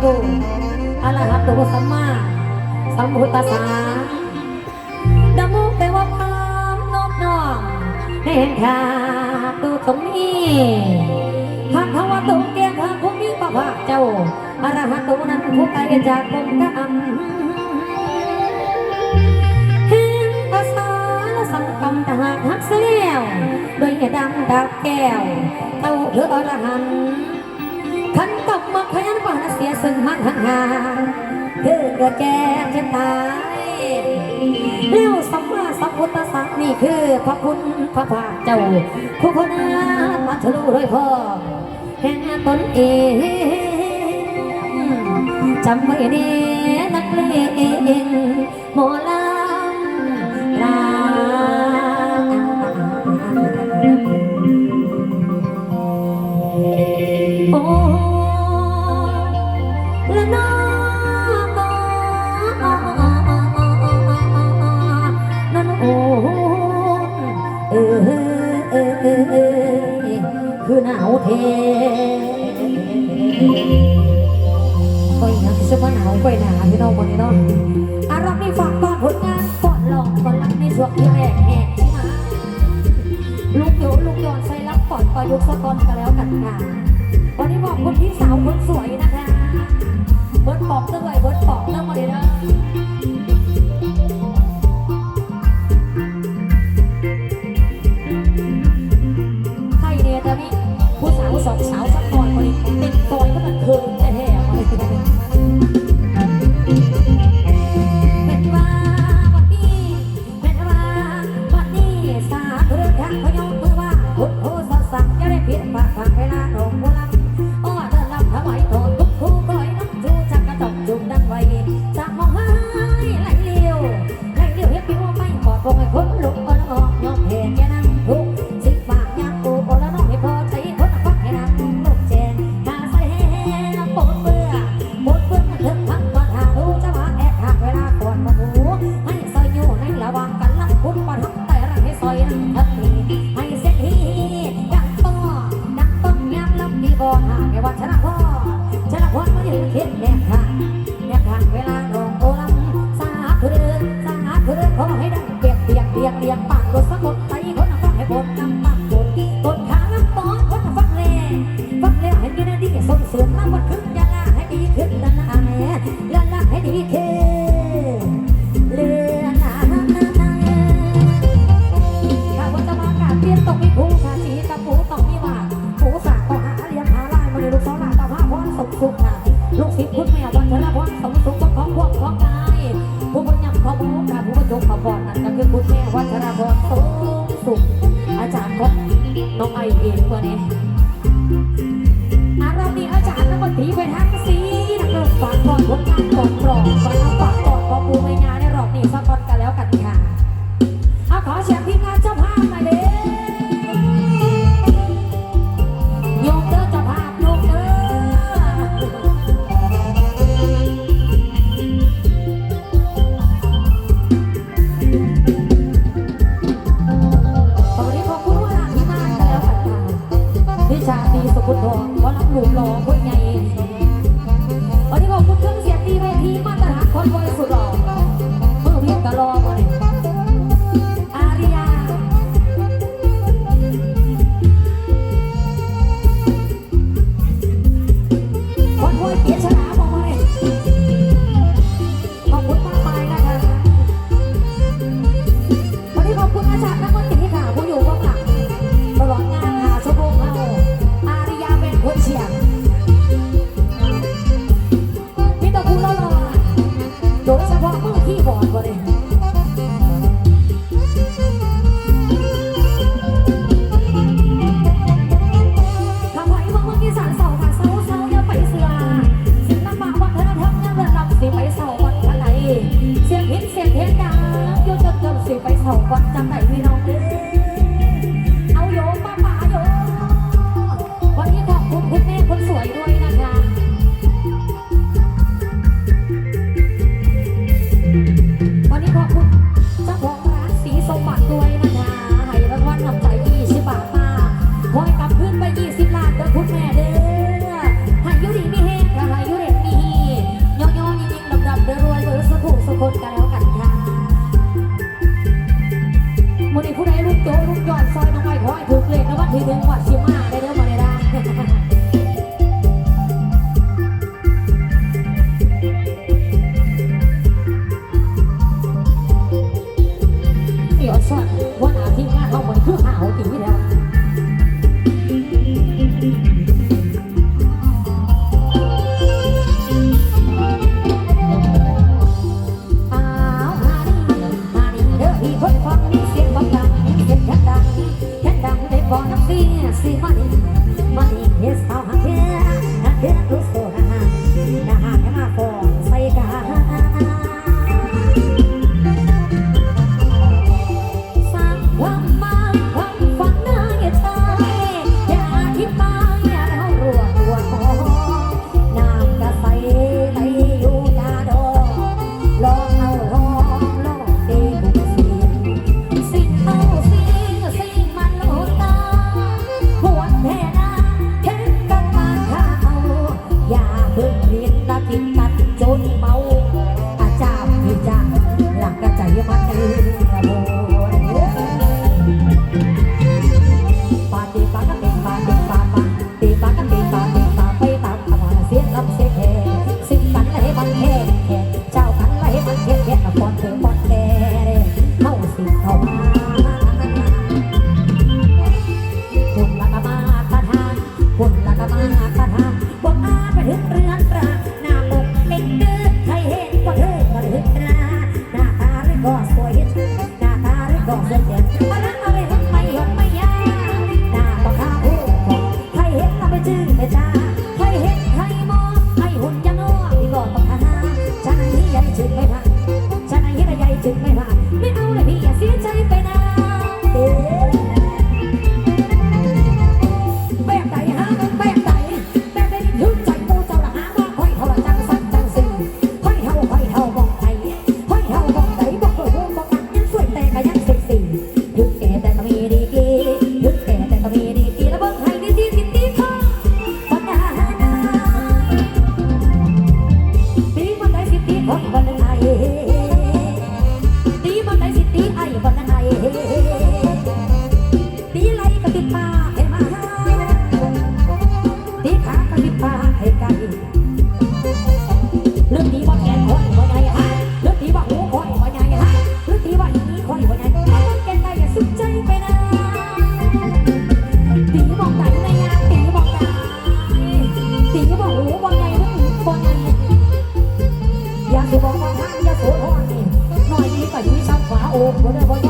โตอะระหัโตสัมมาสัมพุทธัสสะดมุไปว่าพามนอบน้อมเห็นทาตุตรงนี้ข้างาวตรงเกียงข้างคงมีประภาเจ้าอะระหะโตนั้นผู้ไปจากคงกรรมเห็นภาษาสังกมตหากหักเสี้ยวโดยเหตุดำดาวแก้วเต้าเธออรหันขัน มากพยันปานเสียซึ่งมันหันหาเธอเกิดแกเจ็ตายแล้วสัมมาสัมพุทธสังนี่คือพระคุณพระภาคเจ้าผู้พนมาทะลุบัด้วยพ่อแห่งตนเองจำไว้เด้นักเลงหมอลา หนาวเทก็ยังจะมาหนาวไปหนาพี่น้องคนนี้เนาะอารมณ์นี้ฝากตอนผลงานก่อนหลอกก่อนรักในช่วงที่แหกแหกที่มาลูกโยวลูกย้อนใช้รับก่อนประยุกต์สะกอนก็แล้วกันค่ะวันนี้บอกคนพี่สาวคนสวยนะคะเบิร์ดบอกเตอร์ไว้เบิร์ดบอกเตอร์มาเลยนะ ต้องไอเองกว่านี้อารมณ์ดีอาจารย์นักดนตรีไปทั้งสีนักร้องฝากพรผลานก่อนกรองก่อน คนใหญ่วันนี้ขอบคุณเครื่องเสียงตีเวทีมาก ของวัดจำได้ด้ย 黑公话 ลูกคนได้พอ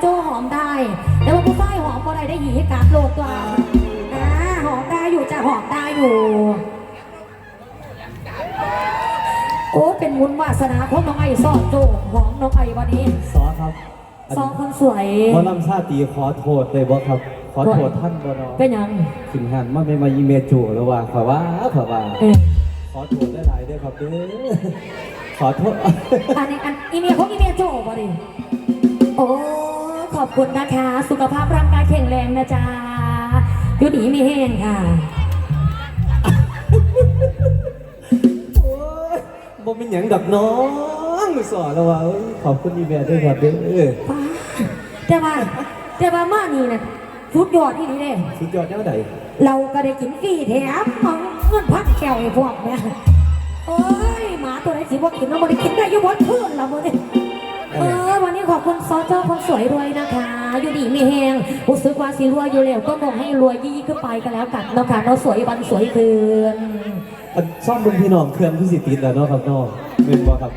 โจ้หอมได้ แต่ว่าผู้ชายหอมก็ได้ได้หีให้การโลกตัวอ่าหอมได้อยู่จ้ะหอมได้อยู่ โอ้เป็นมุนวาสนาของน้องไอ้ซอโจ้หอมน้องไอ้วันนี้ซอครับซอคนสวยหมอลำชาติขอโทษเลยบ่ครับ ขอโทษท่านบ่เนาะเป็นยังขึ้นหันมาไม่มาอีเมจูแล้วว่าขอว่าขอว่าเออขอโทษได้หลายๆด้วยครับเด้อขอโทษ อันนี้อันอีเมียของอีเมียโจ้บ่ดิโอ้ ขอบคุณนะคะ สุขภาพร่างกายแข็งแรงนะจ๊ะอยู่ดีมีแห้งค่ะโอ้ยบ่เป็นหยังดอกน้องสอนแล้วว่าเอ้ยขอบคุณอีเมลด้วยครับเด้อป้าแต่ว่าแต่ว่ามานี่นะชุดยอดที่นี่เด้สุดยอดแนวใดเราก็ได้กินฟรีแถมเอาเงินพันแก้วไอ้พวกเนี่ยโอ้ยหมาตัวไหนสิว่ากินแล้วมันได้กินได้อยุบนพื้นเราเมื่อนี้ เออวันนี้ขอบคุณซอเจ้าคนสวยด้วยนะคะ อยู่ดีมีแหงรู้สึกว่าสิรวยอยู่แล้วก็บอกให้รวยยี่ขึ้นไปกันแล้วกันเนาะค่ะเราสวยวันสวยคืนอันซ่อมบิ่งพี่น้องเครื่องที่สิติดแล้วเนาะครับน้องแม่นบ่ครับ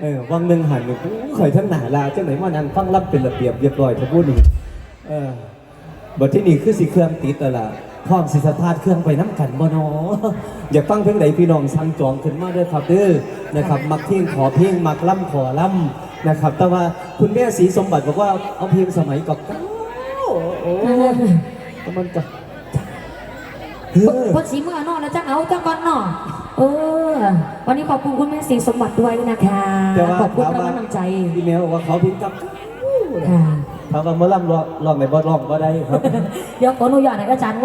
เออวังหนึ่งหันอยู่มข่อยทั้งหนาลาจังไหนมานั่งฟังรับเป็นระเบียบเรียบร้อยทั้งพูดนี่เออบัดที่นี่คือสิเครื่องติดแล้วล่ะพร้อมสิสตาร์ทเครื่องไปน้ำกันบ่เนาะอยากฟังเพลงใดพี่น้องสั่งจองขึ้นมาเด้อครับเด้อนะครับ มักเพลงขอเพลงมักล่ำขอล่ำ นะครับ แต่ว่าคุณแม่ศรีสมบัติบอกว่าเอาเพลงสมัยก่อนโอ้แต่มันจะเออคนสีเมื่อนอนแล้วจังเอาจังก่อนเนาะเออ วันนี้ขอบคุณคุณแม่สีสมบัติด้วยนะคะแต่ว่าขอบคุณถามรางว่าวัลน้ำใจพี่แมวบอกว่าเขาเพิงกับค่ะถามว่าเมื่อล่ำร้องร้องในบ่ร้องบ่ได้ครับ เดี๋ยวขออนุญาตให้อาจารย์